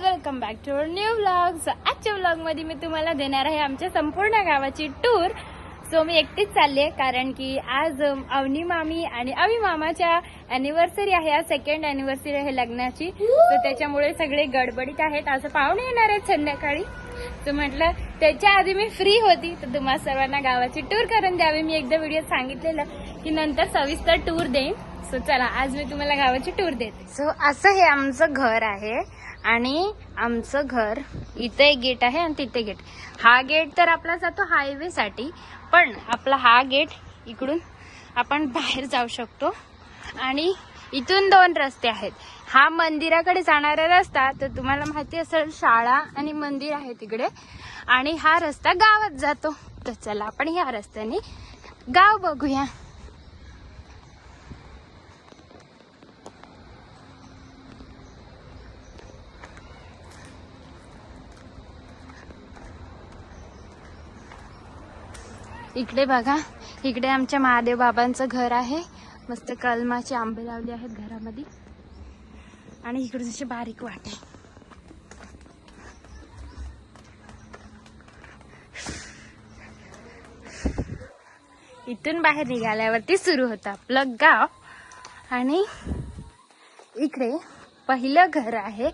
Welcome back to our new vlog so आजच्या व्लॉगमध्ये मी तुम्हाला देणार आहे आमच्या संपूर्ण गावाची टूर सो मी एकटीच चालली आहे कारण की आज अवनी मामी आणि अवी मामाच्या अॅनिव्हर्सरी आहे. आज सेकंड अॅनिव्हर्सरी आहे लग्नाची. तर त्याच्यामुळे सगळे गडबडीत आहेत. असं पाहुणे येणार आहेत संध्याकाळी. तर म्हटलं त्याच्या आधी मी फ्री होती. तर तुम्हा सर्वांना गावाची टूर करून द्यावी. मी एकदा व्हिडिओ सांगितलेलं की नंतर सविस्तर टूर देईन. सो चला आज मी तुम्हाला गावाची टूर देते. सो असं हे आमचं घर आहे. आणि आमचं घर इथे एक गेट आहे आणि तिथे गेट हा गेट तर आपला जातो हायवे साठी पण आपला हा गेट इकडून आपण बाहेर जाऊ शकतो. आणि इथून दोन रस्ते आहेत. हा मंदिराकडे जाणारा रस्ता तर तुम्हाला माहिती असेल शाळा आणि मंदिर आहे तिकडे. आणि हा रस्ता गावात जातो. तर चला आपण ह्या रस्त्याने गाव बघूया. इकडे बघा. इकडे आमच्या महादेव बाबांचं घर आहे. मस्त कलमाचे आंबे लावले आहेत घरामध्ये. आणि इकडे जसे बारीक वाटे इथून बाहेर निघाल्यावरती सुरू होतं आपलं गाव. आणि इकडे पहिलं घर आहे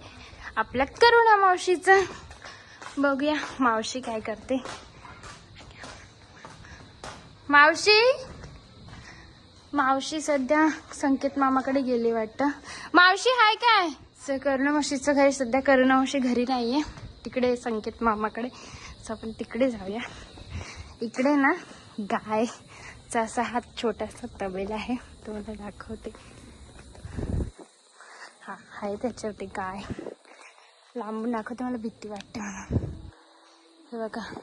आपल्या करुणा मावशीचं. बघूया मावशी काय करते. मावशी? मावशी सध्या संकेत मामाकडे गेली वाटतं. मावशी हाय काय? स- करुणा मावशीचं घरी सध्या करुणा मावशी घरी नाहीये. तिकडे संकेत मामाकडे. सो आपण तिकडे जाऊया. इकडे ना गायचा असा हा छोटासा तबेला आहे. तो मला दाखवते. हा आहे त्याच्यावरती गाय. लांबून दाखवते मला भीती वाटते मला हे बघा.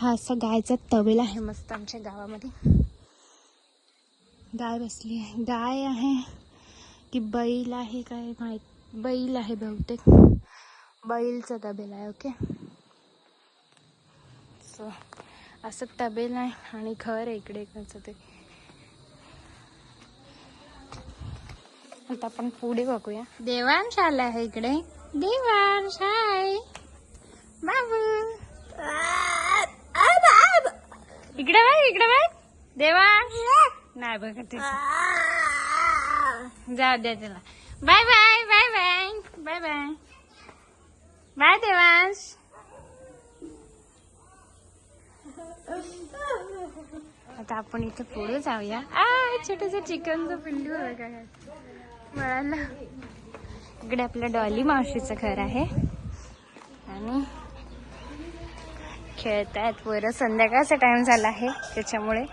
हा असा गायचा तबेला आहे मस्त आमच्या गावामध्ये. गाय बसली आहे. गाय आहे की बैल आहे काय माहीत? बैल आहे बहुतेक. बैलचा तबेला आहे ओके? सो असं तबेला आहे आणि घर आहे इकडे कसं ते. आता आपण पुढे बघूया. देवांशाला आहे इकडे. देवांश हाय बाबू. इकडे बघ इकडे बघ. देवा. नाही बघ ते जाऊ द्या त्याला. Bye bye bye bye bye bye bye Devansh. आता आपण इथे पुढे जाऊया. आ छोटस चिकनचं पिल्लू आहे का इकडे आपल्या डॉली मावशीचं घर आहे. आणि खेळत आहेत पोरं. संध्याकाळचा टाइम झाला आहे त्याच्यामुळे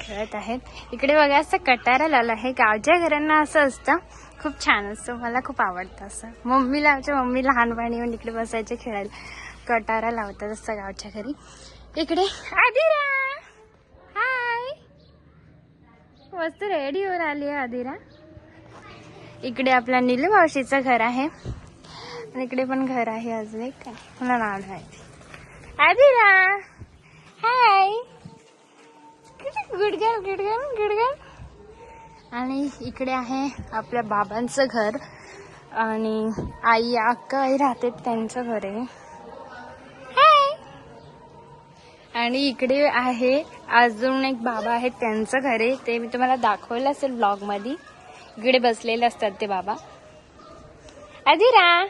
खेळत आहेत. इकडे बघा असं कटारा लावला आहे. गावच्या घरांना असं असतं खूप छान असतं. मला खूप आवडतं असं. मम्मीला आमच्या मम्मी लहानपणी येऊन इकडे बसायचे खेळायला. कटारा लावतात असं गावच्या घरी. इकडे आदिरा! हाय मस्त रेडी होऊन आली आहे आदिरा. इकडे आपल्या नीलमावशीचं घर आहे. आणि इकडे पण घर आहे अजून एक. मला नाव आहे Adira hi good girl good girl good girl आणि इकडे आहे आपल्या बाबांचं घर. आणि आई अक्का आई राहते त्यांचं घर आहे. हाय आणि इकडे आहे अजून एक बाबा आहेत त्यांचं घर आहे. ते मी तुम्हाला दाखवलं असेल ब्लॉगमध्ये इकडे बसलेले असतात ते बाबा. आदिरा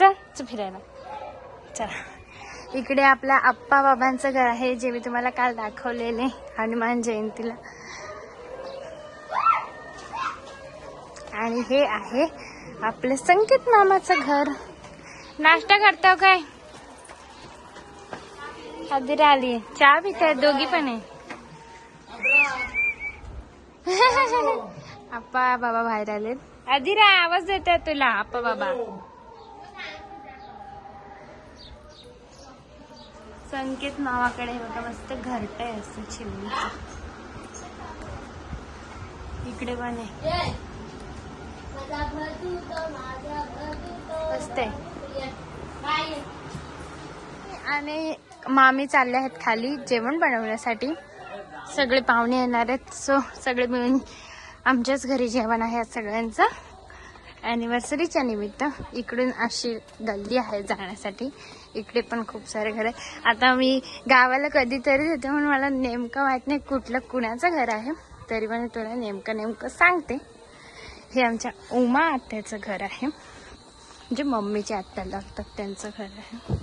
चल चल फिरायला. चला. इकडे आपल्या आप्पा बाबांचं घर आहे जे मी तुम्हाला काल दाखवलेले हनुमान जयंतीला. आणि हे आहे आपलं संकेत मामाचं घर. नाश्ता करताव हो काय? आदिरा आली चहा पिताय दोघी पण आहे. आप्पा बाबा बाहेर आलेत. आदिरा आवाज देतात तुला आप्पा बाबा. संकेत नावाकडे बघा मस्त घरट आहे असं चिमणीचं. इकडे पण आहे. मस्त आहे. आणि मामी चालले आहेत खाली जेवण बनवण्यासाठी. सगळे पाहुणे येणार आहेत सो सगळे मिळून आमच्याच घरी जेवण आहे सगळ्यांचं. ॲनिव्हर्सरीच्या निमित्त इकडून अशी गल्ली आहे जाण्यासाठी. इकडे पण खूप सारे घर आहे. आता मी गावाला कधीतरी येते म्हणून मला नेमकं माहीत नाही कुठलं कुणाचं घर आहे. तरी पण तुला नेमकं नेमकं सांगते. हे आमच्या उमा आत्याचं घर आहे. म्हणजे मम्मीच्या आत्या लागतात त्यांचं घर आहे.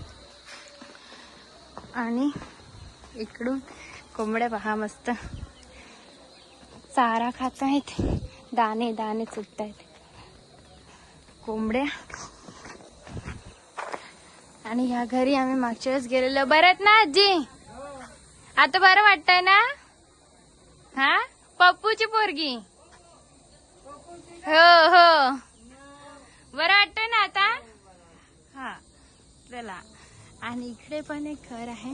आणि इकडून कोंबड्या पहा मस्त. चारा खात आहेत. दाणे दाणे चुकत आहेत कोंबड्या. आणि ह्या घरी आम्ही मागच्या वेळेस गेलेलो. बरं ना आजी? आता बरं वाटतंय ना? हा? पप्पूची पोरगी? हो हो. बरं वाटतंय ना आता? हा चला. आणि इकडे पण एक घर आहे.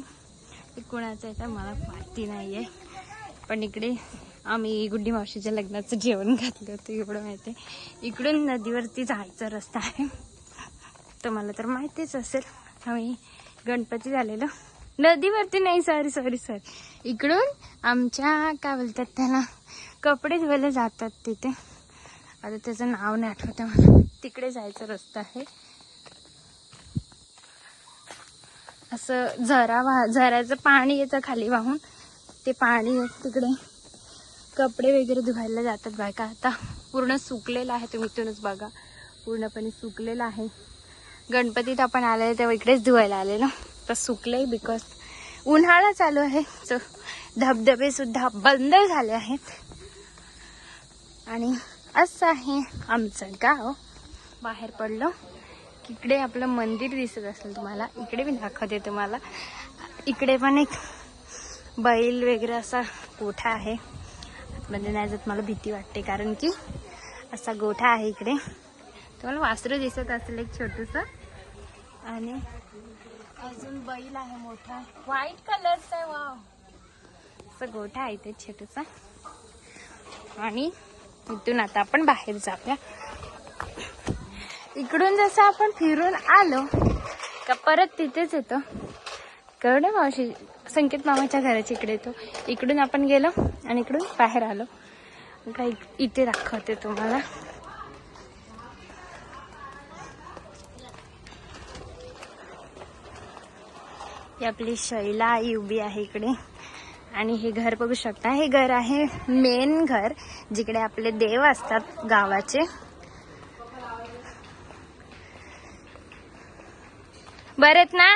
ते कुणाचं आहे तर मला माहिती नाहीये. पण इकडे आम्ही गुड्डी मावशीच्या लग्नाचं जेवण घातलं होतं एवढं माहिती आहे. इकडून नदीवरती जायचा रस्ता आहे. तुम्हाला तर माहितीच असेल. आम्ही गणपती झालेलो. नदीवरती नाही सॉरी सॉरी सॉरी इकडून आमच्या काय बोलतात त्याला कपडे धुवायला जातात तिथे. आता त्याचं नाव नाही आठवतं मला तिकडे जायचा रस्ता आहे. असं झरा वा झऱ्याचं पाणी येतं खाली वाहून ते पाणी तिकडे. कपडे वगैरे धुवायला जातात बायका. आता पूर्ण सुकलेलं आहे तुम्ही इथूनच बघा. पूर्णपणे सुकलेलं आहे. गणपतीत आपण आलेलो तेव्हा इकडेच धुवायला आलेलो. तर सुकले बिकॉज उन्हाळा चालू आहे. सो धबधबे सुद्धा बंद झाले आहेत. आणि असं आहे आमचं गाव. बाहेर पडलो. इकडे आपलं मंदिर दिसत असेल तुम्हाला. इकडे मी दाखवते तुम्हाला. इकडे पण एक बैल वगैरे असा कोठा आहे. म्हणजे नाही जात मला भीती वाटते कारण की असा गोठा आहे इकडे. तुम्हाला वासरू दिसत असेल एक छोटूस. आणि अजून बैल आहे मोठा. व्हाईट कलरचा आहे वा असं गोठा आहे ते छोटूसा. आणि इथून आता आपण बाहेर जाऊया. इकडून जसं आपण फिरून आलो का परत तिथेच येतो. कळलं मावशी? संकेत मामाच्या घराच्या इकडे येतो. इकडून आपण गेलो आणि इकडून बाहेर आलो. काय इथे दाखवते तुम्हाला. ही आपली शैला आई उभी आहे इकडे. आणि हे घर बघू शकता. हे घर आहे मेन घर जिकडे आपले देव असतात गावाचे. बरेत ना?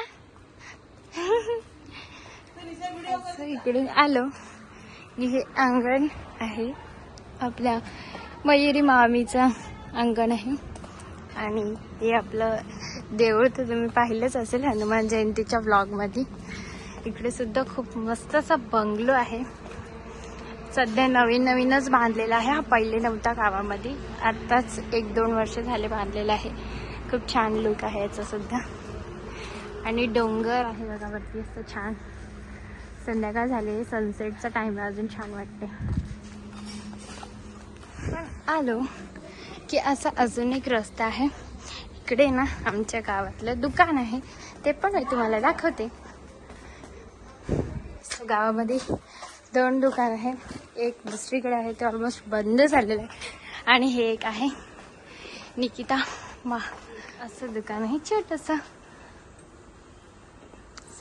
असं इकडून आलो. हे अंगण आहे. आपल्या मयुरी मामीचं अंगण आहे. आणि हे आपलं देऊळ तर तुम्ही पाहिलंच असेल हनुमान जयंतीच्या ब्लॉगमध्ये इकडे सुद्धा खूप मस्त असा बंगलो आहे. सध्या नवीन नवीनच बांधलेला आहे. हा पहिले नव्हता गावामध्ये. आत्ताच एक दोन वर्ष झाले बांधलेला आहे. खूप छान लुक आहे याचा सुद्धा. आणि डोंगर आहे बघा वरती असं छान. संध्याकाळ झाली सनसेटचा टाइम अजून छान वाटते आलो की असा अजून एक रस्ता आहे. इकडे ना आमच्या गावातलं दुकान आहे. ते पण मी तुम्हाला दाखवते. गावामध्ये दोन दुकान आहे. एक दुसरीकडे आहे ते ऑलमोस्ट बंद झालेलं आहे. आणि हे एक आहे. निकिता मा असं दुकान आहे छोटंसं.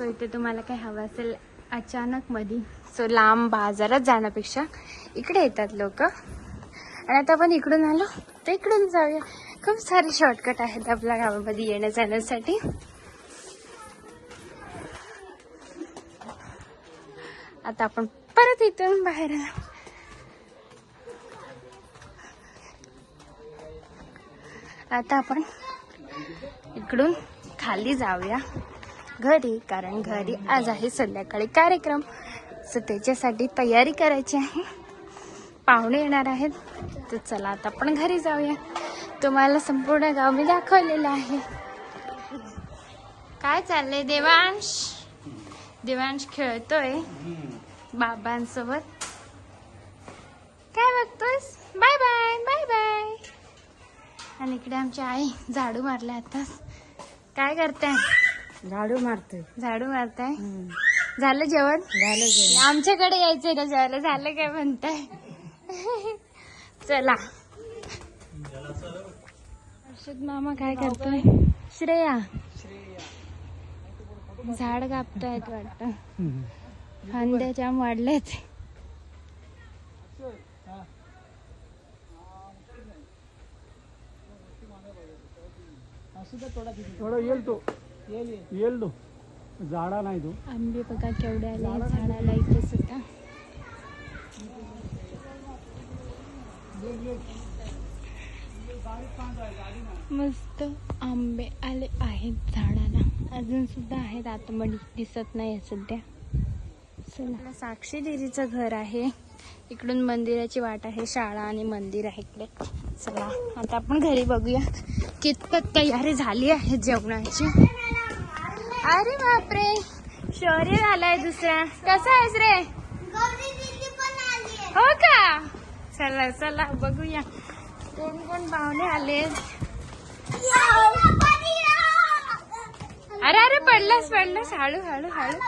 सो इथे तुम्हाला काही हवं असेल अचानक मध्ये सो लांब बाजारात जाण्यापेक्षा इकडे येतात लोक. आणि आता आपण इकडून आलो तर इकडून जाऊया. खूप सारे शॉर्टकट आहेत आपल्या गावामध्ये येण्या जाण्यासाठी. आता आपण परत इथून बाहेर आलो. आता आपण इकडून खाली जाऊया. घरी कारण घरी आज आहे संध्याकाळी कार्यक्रम. सो त्याच्यासाठी तयारी करायची आहे. पाहुणे येणार आहेत. तर चला आता आपण घरी जाऊया. तुम्हाला संपूर्ण गाव मी दाखवलेलं आहे. काय चाललंय देवांश? देवांश खेळतोय बाबांसोबत. काय बघतोस बाय बाय बाय बाय आणि इकडे आमची आई झाडू मारल्या आताच. काय करताय? झाडू मारतोय. झाडू मारताय? झालं जेवण? झालं जेवण. आमच्याकडे यायचंय ना जेवायला. झालं काय म्हणताय? चला. अक्षत मामा काय करतोय? श्रेया. झाड कापतायत वाटत. फांद्या जाम वाढलेत थोडा येईल तो. येईल तो झाडा नाही तो. आंबे बघा केवढे आले झाडाला इथे सुद्धा. मस्त आंबे आले आहेत झाडाला. अजून सुद्धा आहेत आतमध्ये दिसत नाही सध्या. चला. साक्षी दिदीचं घर आहे. इकडून मंदिराची वाट आहे शाळा आणि मंदिर आहे इकडे. चला आता आपण घरी बघूया. कितपत तयारी झाली आहे जेवणाची. अरे बापरे. शौर्य झालाय दुसरा. कसा आहेस रे? हो का? चला चला बघूया. कोण कोण पाहुणे आले? अरे अरे पडलास पडलास. हळू हळू हळू.